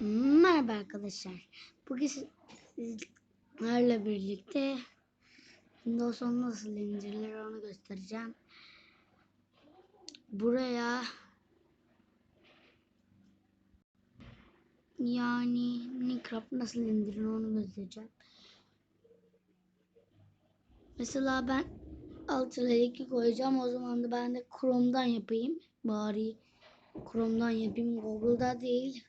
Merhaba arkadaşlar. Bugün sizlerle birlikte Windows 10 nasıl indirilir onu göstereceğim. Buraya yani Minecraft nasıl indirilir onu göstereceğim. Mesela ben altına iki koyacağım. O zaman da ben de Chrome'dan yapayım. Bari Chrome'dan yapayım. Google'da değil.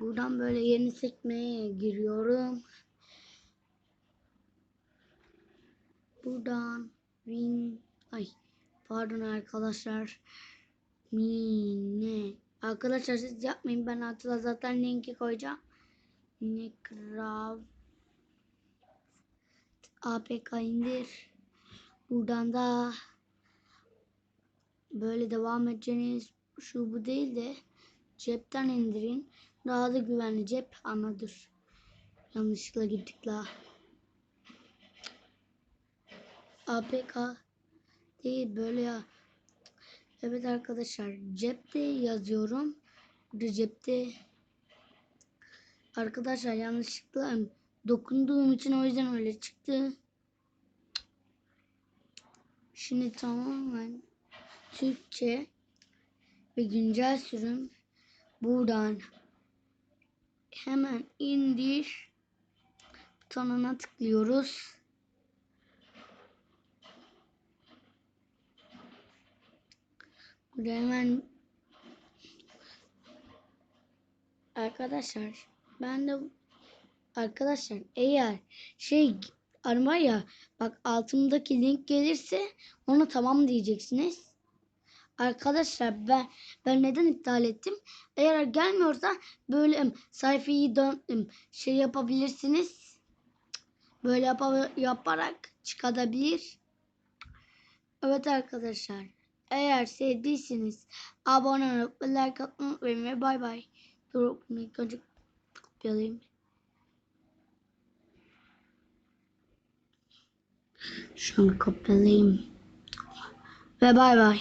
Buradan böyle yeni sekmeye giriyorum. Buradan win ay pardon arkadaşlar mine arkadaşlar siz yapmayın ben altına zaten linki koyacağım. Minecraft APK indir. Buradan da böyle devam edeceğiniz şu bu değil de cepten indirin. Daha da güvenli cep anadır. Yanlışlıkla gittik la. APK değil böyle ya. Evet arkadaşlar cepte yazıyorum. Cepte arkadaşlar yanlışlıkla dokunduğum için o yüzden öyle çıktı. Şimdi tamamen Türkçe ve güncel sürüm buradan hemen indir butonuna tıklıyoruz. Burada hemen arkadaşlar ben de arkadaşlar eğer şey arama ya bak altımdaki link gelirse ona tamam diyeceksiniz. Arkadaşlar ben ben neden iptal ettim? Eğer gelmiyorsa böyle sayfayı dön şey yapabilirsiniz. Böyle yapa, yaparak çıkabilir. Evet arkadaşlar. Eğer sevdiyseniz abone olup like atmayı unutmayın ve bay bay. Dur ilk önce kopyalayayım. Şunu kopyalayayım. Ve bay bay.